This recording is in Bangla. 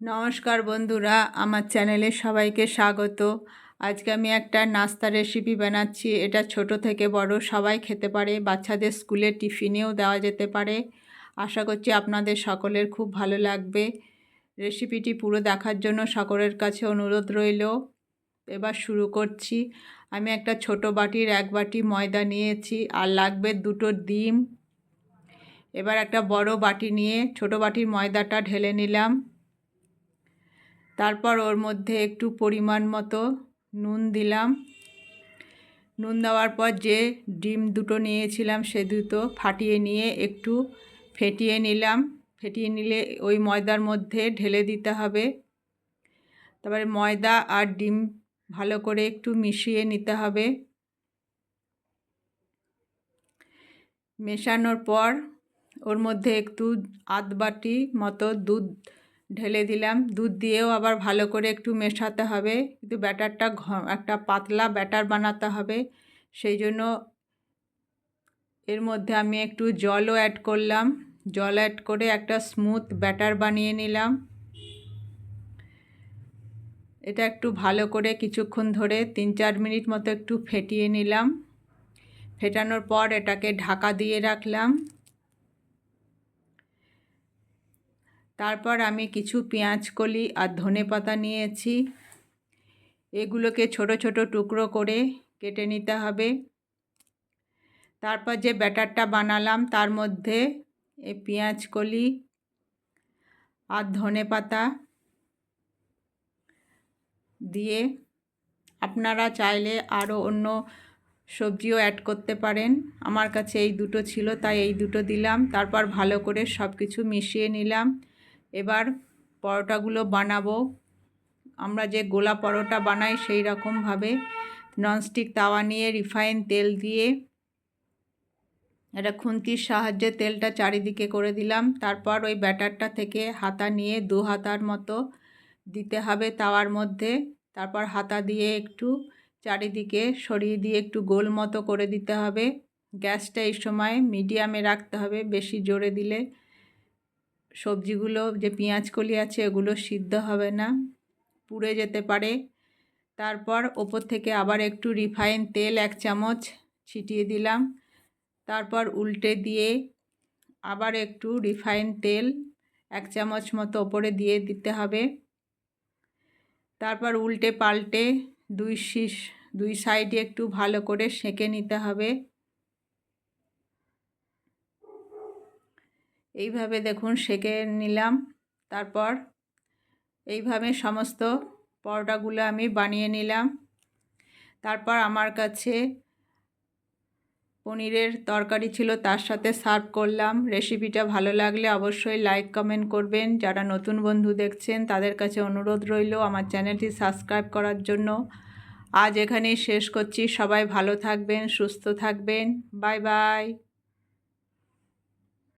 নমস্কার বন্ধুরা, আমার চ্যানেলে সবাইকে স্বাগত। আজকে আমি একটা নাস্তা রেসিপি বানাচ্ছি। এটা ছোট থেকে বড়, সবাই খেতে পারে, বাচ্চাদের স্কুলে টিফিনেও দেওয়া যেতে পারে। আশা করছি আপনাদের সকলের খুব ভালো লাগবে। রেসিপিটি পুরো দেখার জন্য সকলের কাছে অনুরোধ রইল। এবার শুরু করছি। আমি একটা ছোট বাটির এক বাটি ময়দা নিয়েছি আর লাগবে দুটো ডিম। এবার একটা বড় বাটি নিয়ে ছোট বাটির ময়দাটা ঢেলে নিলাম। তারপর ওর মধ্যে একটু পরিমাণ মতো নুন দিলাম। নুন দেওয়ার পর যে ডিম দুটো নিয়েছিলাম সে দুটো ফাটিয়ে নিয়ে একটু ফেটিয়ে নিলাম। ফেটিয়ে নিলে ওই ময়দার মধ্যে ঢেলে দিতে হবে। তারপরে ময়দা আর ডিম ভালো করে একটু মিশিয়ে নিতে হবে। মেশানোর পর ওর মধ্যে একটু আধ বাটি মতো দুধ ঢেলে দিলাম। দুধ দিয়েও আবার ভালো করে একটু মেশাতে হবে। কিন্তু ব্যাটারটা একটা পাতলা ব্যাটার বানাতে হবে। সেই জন্য এর মধ্যে আমি একটু জলও অ্যাড করলাম। জল অ্যাড করে একটা স্মুথ ব্যাটার বানিয়ে নিলাম। এটা একটু ভালো করে কিছুক্ষণ ধরে তিন চার মিনিট মতো একটু ফেটিয়ে নিলাম। ফেটানোর পর এটাকে ঢাকা দিয়ে রাখলাম। তারপর আমি কিছু পেঁয়াজ কলি আর ধনে পাতা নিয়েছি। এগুলোকে ছোট ছোট টুকরো করে কেটে নিতে হবে। তারপর যে ব্যাটারটা বানালাম, তার মধ্যে এই পেঁয়াজ কলি আর ধনে পাতা দিয়ে আপনারা চাইলে আরও অন্য সবজিও অ্যাড করতে পারেন। আমার কাছে এই দুটো ছিল, তাই এই দুটো দিলাম। তারপর ভালো করে সব কিছু মিশিয়ে নিলাম। এবার পরোটাগুলো বানাবো। আমরা যে গোলা পরোটা বানাই সেই রকমভাবে ননস্টিক তাওয়া নিয়ে রিফাইন তেল দিয়ে এটা খুন্তির সাহায্যে তেলটা চারিদিকে করে দিলাম। তারপর ওই ব্যাটারটা থেকে হাতা নিয়ে দু হাতার মতো দিতে হবে তাওয়ার মধ্যে। তারপর হাতা দিয়ে একটু চারিদিকে সরিয়ে দিয়ে একটু গোল মতো করে দিতে হবে। গ্যাসটা এই সময় মিডিয়ামে রাখতে হবে বেশি জোরে দিলে। সবজিগুলো যে পেঁয়াজ কলি আছে এগুলো সিদ্ধ হবে না, পুড়ে যেতে পারে। তারপর ওপর থেকে আবার একটু রিফাইন তেল এক চামচ ছিটিয়ে দিলাম। তারপর উল্টে দিয়ে আবার একটু রিফাইন তেল এক চামচ মতো ওপরে দিয়ে দিতে হবে। তারপর উল্টে পাল্টে দুই শীষ, দুই সাইডে একটু ভালো করে সেঁকে নিতে হবে। এইভাবে দেখুন সেঁকে নিলাম। তারপর এইভাবে সমস্ত পরোটাগুলো আমি বানিয়ে নিলাম। তারপর আমার কাছে পনিরের তরকারি ছিল, তার সাথে সার্ভ করলাম। রেসিপিটা ভালো লাগলে অবশ্যই লাইক, কমেন্ট করবেন। যারা নতুন বন্ধু দেখছেন, তাদের কাছে অনুরোধ রইল আমার চ্যানেলটি সাবস্ক্রাইব করার জন্য। আজ এখানেই শেষ করছি। সবাই ভালো থাকবেন, সুস্থ থাকবেন। Bye bye.